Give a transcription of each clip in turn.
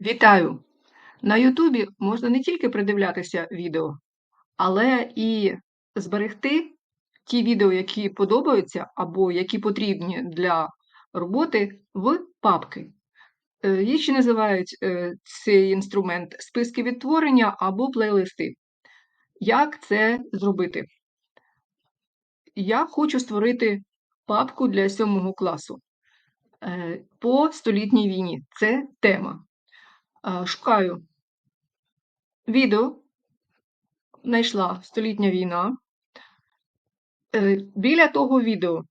Вітаю! На Ютубі можна не тільки придивлятися відео, але і зберегти ті відео, які подобаються або які потрібні для роботи, в папки. Е, їх ще називають е, цей інструмент списки відтворення або плейлисти. Як це зробити? Я хочу створити папку для сьомого класу е, по столітній війні. Це тема шукаю відео, знайшла столітня війна. Е, біля того відео,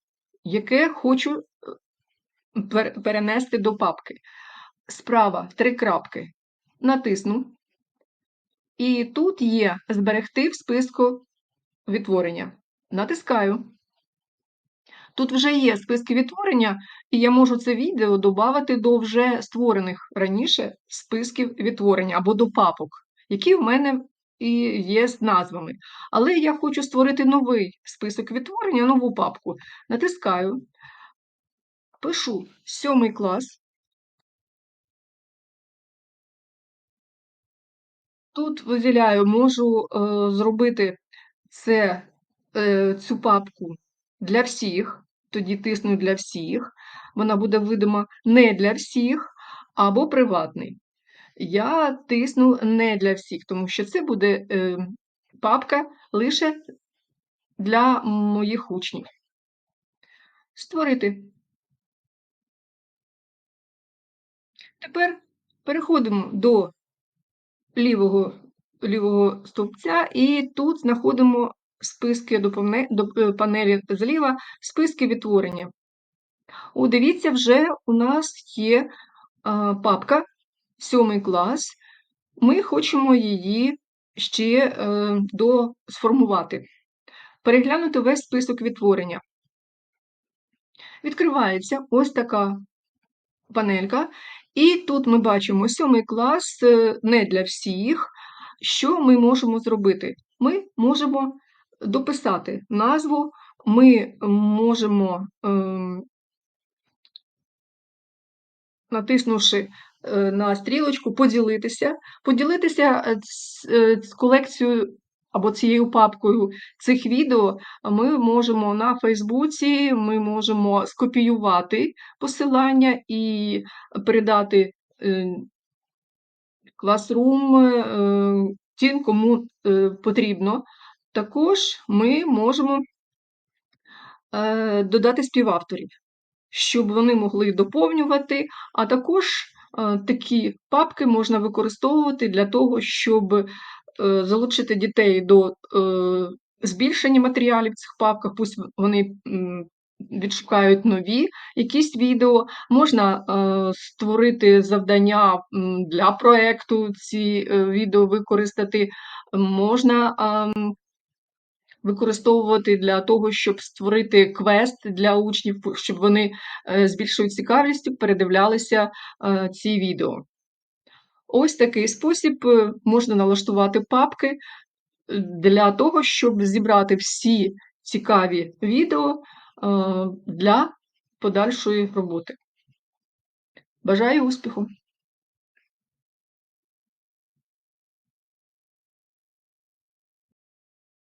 яке хочу е, перенести до папки. Справа три крапки. Натисну. І тут є зберегти в списку відтворення. Натискаю. Тут вже є списки відтворення, і я можу це відео додати до вже створених раніше списків відтворення або до папок, які в мене і є з назвами. Але я хочу створити новий список відтворення, нову папку. Натискаю, пишу сьомий клас. Тут виділяю, можу е, зробити це, е, цю папку для всіх тоді тисну для всіх, вона буде видима не для всіх або приватний. Я тисну не для всіх, тому що це буде е, папка лише для моїх учнів. Створити. Тепер переходимо до лівого лівого стовпця, і тут знаходимо списки до е, панелі зліва, списки відтворення. О, дивіться, вже у нас є папка, сьомий клас. Ми хочемо її ще е, до, сформувати. Переглянути весь список відтворення. Відкривається ось така панелька. І тут ми бачимо сьомий клас е, не для всіх. Що ми можемо зробити? Ми можемо дописати назву, ми можемо, ем, натиснувши е, на стрілочку, поділитися, поділитися е, е, з колекцією або цією папкою цих відео ми можемо на Фейсбуці, ми можемо скопіювати посилання і передати Classroom тим, кому потрібно. Також ми можемо е, додати співавторів, щоб вони могли доповнювати, а також е, такі папки можна використовувати для того, щоб е, залучити дітей до збільшення матеріалів в цих папках, пусть вони відшукають нові якісь відео, можна створити завдання для проєкту, ці відео використати, можна використовувати для того, щоб створити квест для учнів, щоб вони е, з більшою цікавістю передивлялися е, ці відео. Ось такий спосіб е, можна налаштувати папки для того, щоб зібрати всі цікаві відео для подальшої роботи. Бажаю успіху!